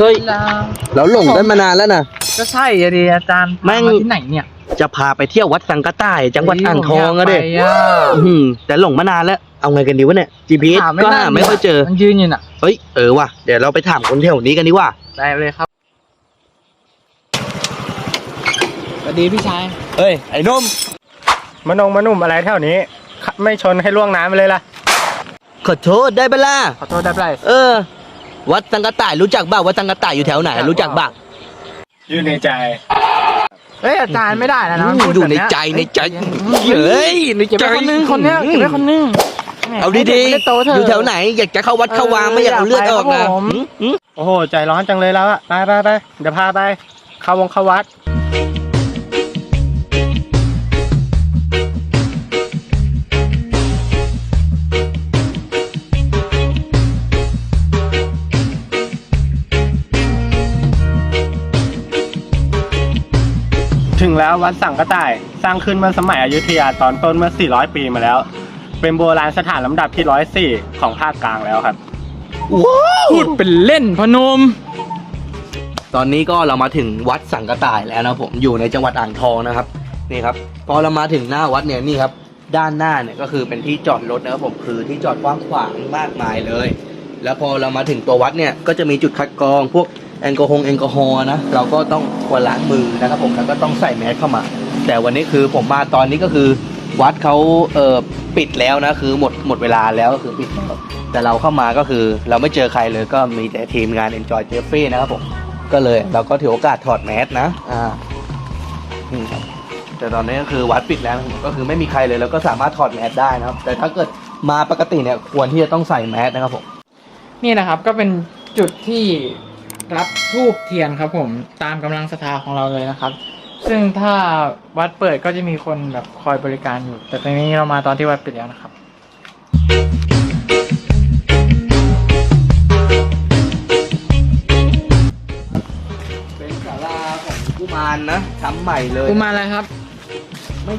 เฮ้ย เราหลงกันมานานแล้วนะ ก็ใช่อะดิอาจารย์แม่งาที่ไหนเนี่ยจะพาไปเที่ยววัดสังกะต่ายจังหวัดอ่างทองอะเด็ฮ้ยผมยากไปอะแต่หลงมานานแล้ว เอาไงกันดีวะเนี่ย GPS ก็หาไม่ค่อยเจอ มันยืนอยู่น่ะ เฮ้ย เออว่ะ เดี๋ยวเราไปถามคนแถวนี้กันดีกว่า ได้เลยครับสวัสดีพี่ชาย เฮ้ย ไอ้นุ่มมานงมานุ่มอะไรแถวนี้ไม่ชนให้ล่วงน้ำไปเลยล่ะ ขอโทษได้เปะล่าขอโทษได้ไหมเออ วัดสังกะต่ายรู้จักบ้าวัดสังกะต่ายอยู่แถวไหน รู้จักบ้าอยู่ในใจเฮ้ยอาจารย์ไม่ได้นะนะมันพูดอยู่แบบในเนี้ยใจในใจเฮ้ยในเก็บใจไว้คนนึงคนเนี้ยเก็บไว้คนนึงแหมเอาให้ดีกไม่ไโตเถๆอะ อยู่แถวไหน อยากจะเข้าวัดเข้าวาไม่อยากเอาเลือดออกนะอยากไปครับผม หืมหืมโอ้โห ใจร้อนจังเลยแล้วอะไปไปไปเดี๋ยวพาไป เข้าวงเข้าวัด ถึงแล้ววัดสังกะต่ายสร้างขึ้นเมื่อสมัยอยุธยาตอนต้นเมื่อ 400 ปีมาแล้ว เป็นโบราณสถานลำดับที่ 104 ของภาคกลางแล้วครับ พูดเป็นเล่นพนม ตอนนี้ก็เรามาถึงวัดสังกะต่ายแล้วนะผมอยู่ในจังหวัดอ่างทองนะครับนี่ครับพอเรามาถึงหน้าวัดเนี่ยนี่ครับ ด้านหน้าเนี่ยก็คือเป็นที่จอดรถนะครับผมคือที่จอดกว้างขวางมากมายเลย แล้วพอเรามาถึงตัววัดเนี่ยก็จะมีจุดคัดกรองพวก แอลกอฮอล์แอลกอฮอล์นะเราก็ต้องควรล้างมือนะครับผมแล้วก็ต้องใส่แมสเข้ามา แต่วันนี้คือผมมาตอนนี้ก็คือวัดเขาเอ่อปิดแล้วนะคือหมดหมดเวลาแล้วก็คือปิดแล้วแต่เราเข้ามาก็คือเราไม่เจอใครเลยก็มีแต่ทีมงาน Enjoy Jeffrey นะครับผมก็เลยเราก็ถือโอกาสถอดแมสนะอ่านี่ครับแต่ตอนนี้ก็คือวัดปิดแล้วก็คือไม่มีใครเลยแล้วก็สามารถถอดแมสได้นะครับ แต่ถ้าเกิดมาปกติเนี่ยควรที่จะต้องใส่แมสนะครับผมนี่นะครับก็เป็นจุดที่ รับทูบเทียนครับผมตามกำลังศรัทธาของเราเลยนะครับ ซึ่งถ้าวัดเปิดก็จะมีคนแบบคอยบริการอยู่ แต่ตอนนี้เรามาตอนที่วัดปิดแล้วนะครับเป็นศาลาของกุมารนะทำใหม่เลยกูมาอะไรครับ ไม่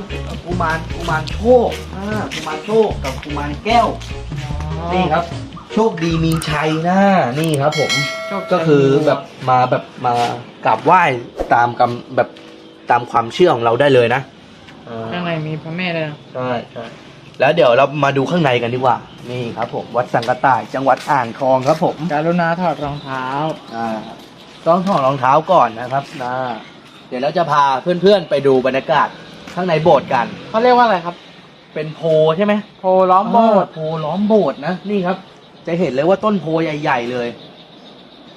กุมารกุมารโชคอ่ากุมารโชคกับกุมารแก้วนี่ครับ โชคดีมีชัยนะนี่ครับ ผมโชชัยก็คือแบบมาแบบมากราบไหว้ตามกำแบบตามความเชื่อของเราได้เลยนะอ่าข้างในมีพระแม่ด้วยนะใช่ใช่แล้วเดี๋ยวเรามาดูข้างในกันดีกว่า นี่ครับผมวัดสังกะต่ายจังหวัดอ่างทองครับผมการุณาถอดรองเท้าอ่าต้องถอดรองเท้าก่อนนะครับนะเดี๋ยวเราจะพาเพื่อนๆไปดูบรรยากาศข้างในโบสถ์กันเขาเรียกว่าอะไรครับ เป็นโพใช่ไหมโพล้อมโบสถ์โพล้อมโบสถ์นะนี่ครับ จะเห็นเลยว่าต้นโพใหญ่ ๆ เลย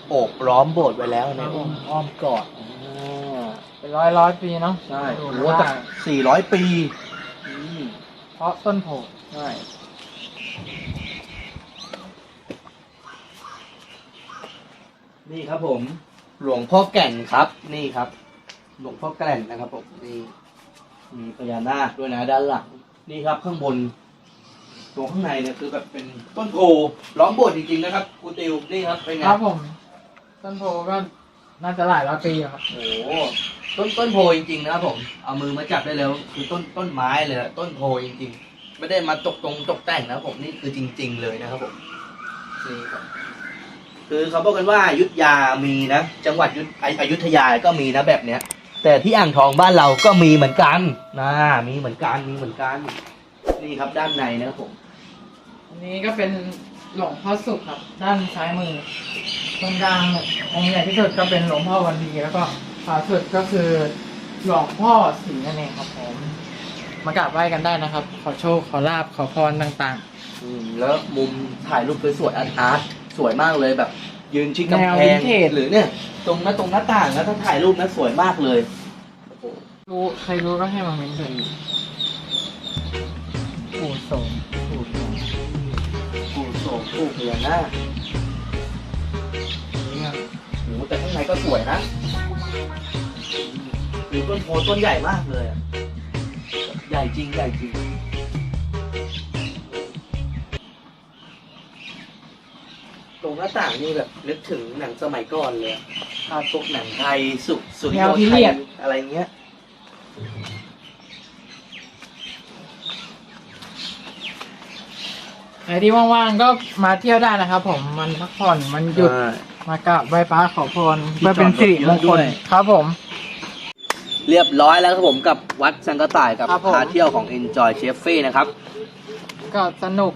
โอบล้อมโบสถ์ไว้แล้วในอ้อมอ้อมกอดอ่าเป็นร้อยร้อยปีเนาะใช่ดูโอ้โหได้ตั้งสี่ร้อยปีอืมเพราะต้นโพใช่นี่ครับผม หลวงพ่อแก่นครับ นี่ครับ หลวงพ่อแก่นนะครับผมนี่มีพญานาคด้วยนะด้านหลังนี่ครับข้างบน ตรงข้างในเนี่ยคือแบบเป็นต้นโพล้อมโบสถ์จริงๆนะครับครูติวนี่ครับเป็นไงครับผม ต้นโพก็น่าจะหลายร้อยปีอะครับ โอ้โหต้นต้นโพจริงๆนะครับผมเอามือมาจับได้เลยคือต้นต้นไม้เลยอะต้นโพจริงๆ ไม่ได้มาตกตรงตกแต่งนะครับผมนี่คือจริง ๆ เลยนะครับผมนี่ครับคือเขาบอกกันว่าอยุธยามีนะจังหวัดยุทธออยุธยาก็มีนะแบบเนี้ย แต่ที่อ่างทองบ้านเราก็มีเหมือนกันนะมีเหมือนกันมีเหมือนกัน นี่ครับด้านในนะครับผม อันนี้ก็เป็นหลวงพ่อสุขครับ ด้านซ้ายมือตรงกลางองค์ใหญ่ที่สุดก็เป็นหลวงพ่อวันดีแล้วก็ขวาสุดก็คือหลวงพ่อศรีนั่นเองครับผมมากราบไหว้กันได้นะครับ ขอโชคขอลาบขอพรต่างอืมแล้วมุมถ่ายรูปสวยๆอาร์ตอาร์ตสวยมากเลยแบบ ยืนชิดกำแนวแพวิงนเทจหรือเนี่ย ตรงหน้าตรงหน้าต่างนะถ้าถ่ายรูปนะสวยมากเลยโอ้โหๆรู้ใครรู้ก็ให้มาเม้นต์ด้วย ปู่โสมปู่โสมปู่โสมปู่พญานาคนี่ครับโอ้โหแต่ข้างในก็สวยนะดูต้นโพต้นใหญ่มากเลยอะใหญ่จริงใหญ่จริง ตรงหน้าต่างนี่แบบนึกถึงหนังสมัยก่อนเลยอะภาพพวกหนังไทยสุสุริโยไทยอะไรเงี้ย ขรที่ว่างๆก็มาเที่ยวได้นะครับผมมันพักผ่อนมันหยุดใช่มากราบไหว้พระขอพรที่เพื่อเป็นสิริมงจอดรถเยอะด้คลวยครับผม เรียบร้อยแล้วครับผมกับวัดสังกะต่ายกับครับผม พาเที่ยวของ Enjoy c h e f นะครับก็สนุก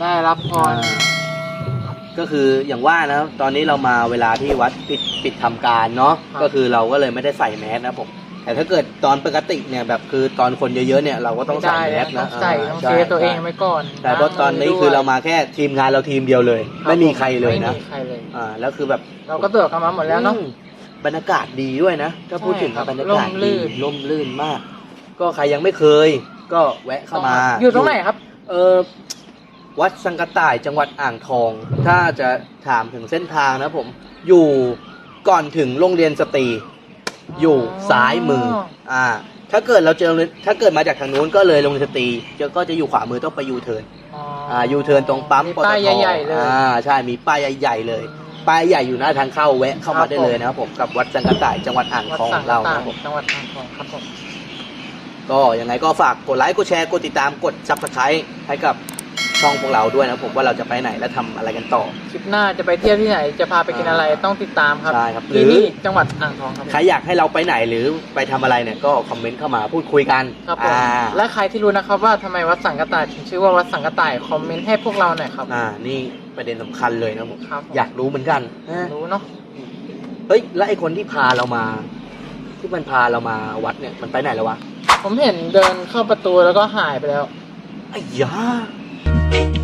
ได้รับพร ก็คืออย่างว่านะครับตอนนี้เรามาเวลาที่วัดปิดปิดทำการเนาะครับ ก็คือเราก็เลยไม่ได้ใส่แมสนะครับผม แต่ถ้าเกิดตอนปกติเนี่ยแบบคือตอนคนเยอะๆเนี่ยเราก็ต้องใส่ไม่แมได้สต้อนะงใส่าต้องใช่เซฟตัวเองใช่ไว้ก่อนแต่เพราะตอนนี้ล้งคือเราด้วยมาแค่ทีมงานเราทีมเดียวเลยครับไม่มีใครเลยนะไม่มีใครเลยอ่าแล้วคือแบบเราก็ตรวจกันมาหมดแล้วเนาะอืมบรรยากาศดีด้วยนะถ้าพูดถึงใช่ครับบรรยากาศร่มรื่ดีนร่มรื่นมาก ก็ใครยังไม่เคย ก็แวะเข้ามาอยู่ตรงไหนครับ เออวัดสังกะต่ายจังหวัดอ่างทอง ถ้าจะถามถึงเส้นทางนะผม อยู่ก่อนถึงโรงเรียนสตรี อยู่ซ้ายมืออ่าถ้าเกิดเราเจอโรงเรียนถ้าเกิดมาจากทางนู้นก็เลยโรงเรียนสตรีจะก็จะอยู่ขวามือต้องไปยูเทิร์นอ๋ออ่ายูเทิร์นตรงปั๊มมีปตป้ายทใหญ่ๆเลย อ่าใช่มีป้ายใหญ่ๆเลย ป้ายใหญ่อยู่หน้าทางเข้าแวะเข้าครัมาบได้เลยนะครับผมกับวัดสังกะต่ายจังหวัดอ่างวัดทองสัของงเราต่านะงครับผม จังหวัดอ่างทองครับผม ก็ยังไงก็ฝากกดไลค์ กดแชร์ กดติดตาม กดซับสไครต์ให้กับ ช่องพวกเราด้วยนะครับผมว่าเราจะไปไหนและทำอะไรกันต่อ คลิปหน้าจะไปเที่ยวที่ไหน จะพาไปกินอะไรต้องติดตามครับใช่ครับหรืที่อ นี่จังหวัดอ่างทองครับ ใครอยากให้เราไปไหนหรือไปทำอะไรเนี่ยก็คอมเมนต์เข้ามาพูดคุยกันครับผมอ่าและใครที่รู้นะครับว่าทำไมวัดสังกะต่ายถึงชื่อว่าวัดสังกะต่ายคอมเมนต์ให้พวกเราหน่อยครับอ่านี่ประเด็นสำคัญเลยนะผมครับอยากรู้เหมือนกันนะรู้เนาะเฮ้ยแล้วไอ้คนที่พาเรามา ที่มันพาเรามาวัดเนี่ยมันไปไหนแล้ววะผมเห็นเดินเข้าประตูแล้วก็หายไปแล้วไอ้ยา Bye.